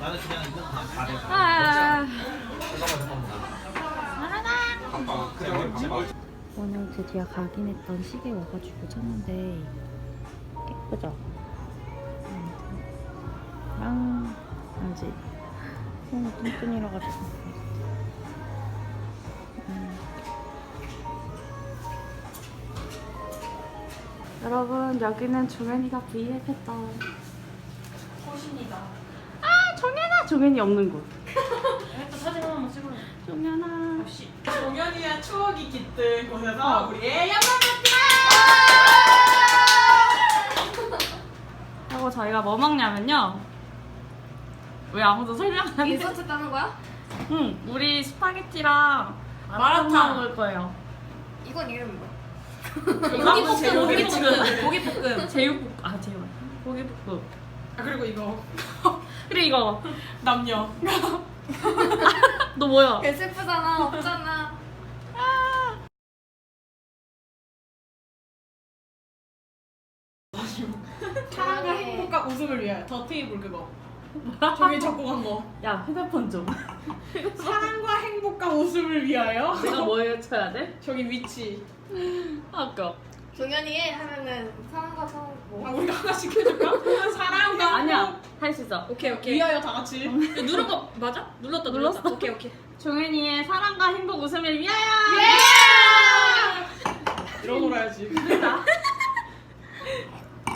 나는 그냥 이거 그냥 다 돼. 아. 바빠. 그냥 바빠. 오늘 드디어 가긴 했던 시계 와가지고 샀는데 예쁘죠? 랑 알지? 손이 뚱뚱이라 가지고 음. 여러분 여기는 종현이가 브이앱 했던 호신이다. 종현이 없는 곳 또 사진 한 번만 찍어요. 종현아 역시. 종현이와 추억이 깃든 곳에서 어. 우리의 양말 하고 저희가 뭐 먹냐면요 왜 아무도 설명 안 해? 인서트 따는 거야? 응 우리 스파게티랑 마라탕. 마라탕 먹을 거예요 이건 이름이 뭐야? 고기 볶음, 고기 볶음. 고기 볶음. 제육볶 아 제육 고기볶음 아 그리고 이거 그리고 이거 남녀 너 뭐야? 슬프잖아. 없잖아. 사랑과 행복과 웃음을 위하여 더 테이블 그거 종이 적고 간 거. 야 휴대폰 좀 사랑과 행복과 웃음을 위하여 내가 뭐 해쳐야 돼? 저기 위치. 아까 종현이의 하면은 사랑과 사랑 아 뭐? 우리가 하나씩 해줄까? 사랑과 아니야 할 수 있어 오케이 오케이. 위하여 다 같이. 누른 거 맞아? 눌렀다 눌렀어. 눌렀다. 오케이 오케이. 종현이의 사랑과 행복 웃음을 위하여 이러고 놀아야지.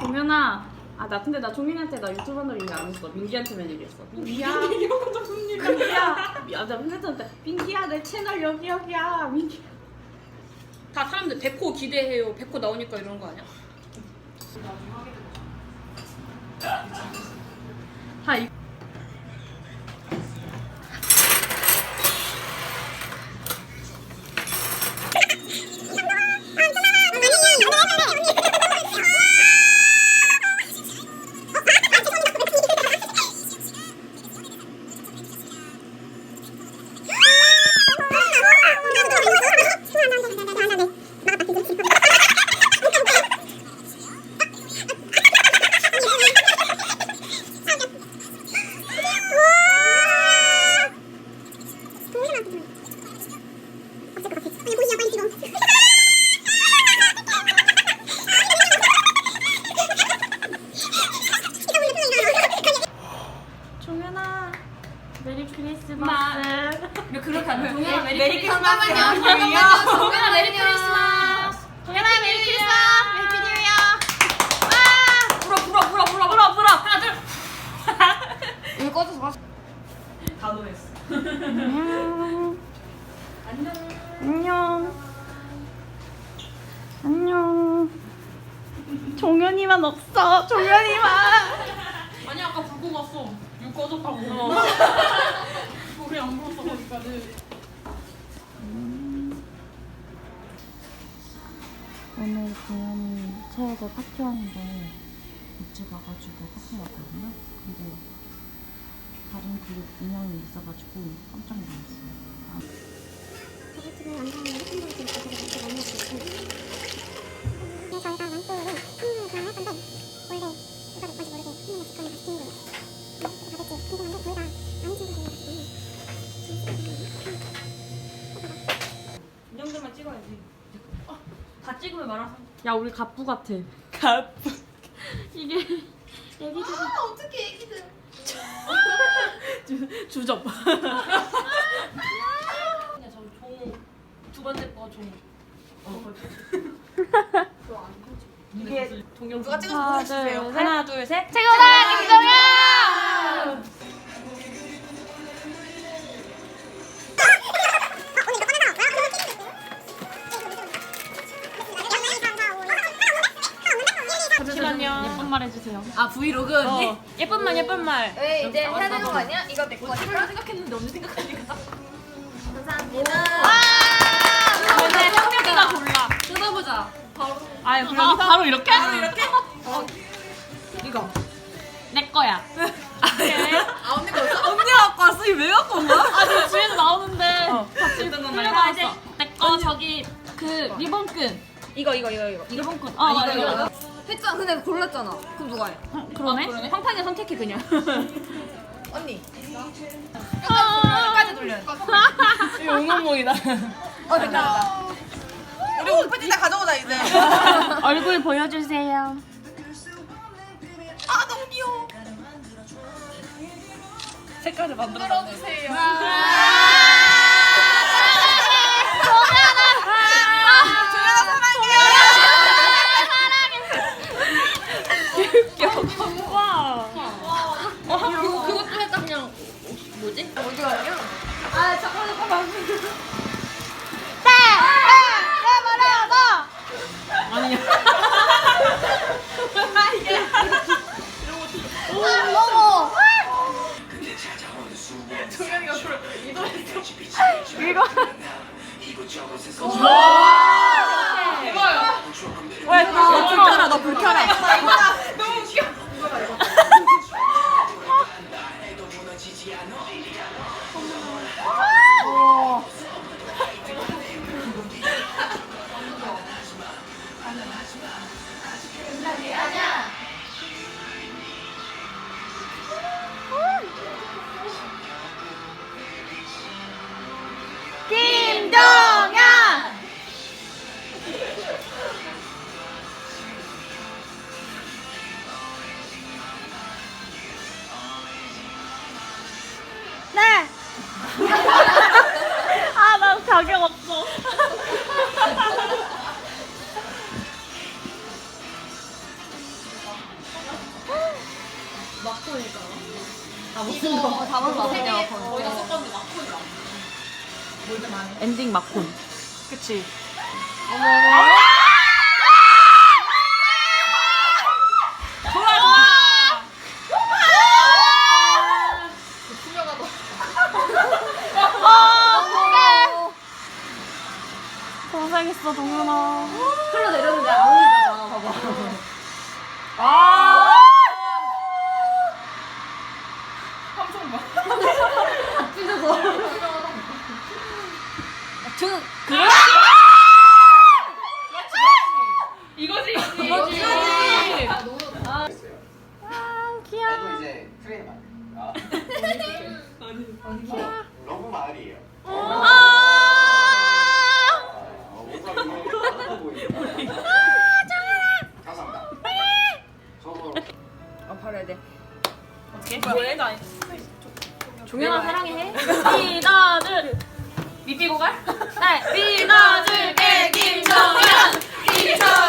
종현아 아 나 근데 나 종현이한테 나 유튜브 한다고 얘기 안 했어 민기한테만 얘기했어 민기야 이런 건 무슨 일이야? 민기야 미- 아, 나 민기한테 민기야 내 채널 여기 여기야 민기 다 사람들 백호 기대해요. 백호 나오니까 이런 거 아니야? 다 이... 종현아 메리 크리스마스 왜 그렇게 안 해? 종현아 메리, 메리 크리스마스. 크리스마스. 잠깐만요. 종현아 메리 크리스마스. 종현아 메리 크리스마스 해피 뉴 이어 불어 불어 불어 불어 불어 불어 하나 둘. 이거 꺼져서 봐. 다 노랬어. 안녕. 안녕. 안녕 종현이만 없어. 종현이만. 아니 아까 불고 갔어. 육 꺼졌다고. 우리 안 불었어 거기까지. 오늘 종현이 체육을 파티하는데 일찍 와가지고 파티 왔거든요. 근데 다른 그룹 인형이 있어가지고 깜짝 놀랐어요. 아, 이 정도만 찍어야지. 어, 다 찍으면 말아서. 야 우리 갑부 같아 갑부 이게 애기들 아 어떻게 애기들. 주, 주접 번째 거 종. 어, 이게 동영 누가 찍어서 보내주세요. 하나 둘 셋. 최고다 김정현 잠시만요. 예쁜 말 해주세요 아 브이로그. 어. 예쁜 말 예쁜 말. 왜 이제 해야 되는 거 아니야? 이거 내거 찍으려 생각했는데 언니 생각하니까. 감사합니다. 근데 형님이가 골라 뜯어보자. 아유 그럼 바로 이렇게? 바로 이렇게? 이거. 내 거야 아 언니가 없어? 언니 갖고 왔어? 이왜 갖고 온 거야? 아니 뒤에서 나오는데 같이 어떤 흘려 건가요? 나왔어 내거 저기 그 리본끈 이거 이거 이거 이거. 리본끈 어 맞아 이거, 이거 했잖아. 근데 골랐잖아. 그럼 누가 해? 어, 그러네 황판이 선택해 그냥. 언니. 끝까지 돌려. 이거 응원봉이다. 어 됐다. 우리 오프닝 때 가져오자 이제. 얼굴 보여주세요. 아 너무 귀여워. 색깔을 만들어. 들어주세요. 조연아 사랑해. 그거 그것도 했다 그냥 뭐지? 어디 가냐? 아 잠깐 잠깐만. 불켜라, 너 불켜라. 너무 웃겨. 마콘. 그치. 고생했어, 동현아. 흘러내렸는데 안 흘리잖아. 봐봐. 아! 저, 그래? 이거지. 이거지. 아, 귀여워. 아이고 이제 트레이너 아. 러브 마을이에요. 아! 어, 이게 많아 보이니까. 감사합니다. 저거 종현아 사랑해. 믿어줄. 미피고 갈? 네, 믿어줄게, 김종현. 믿어줄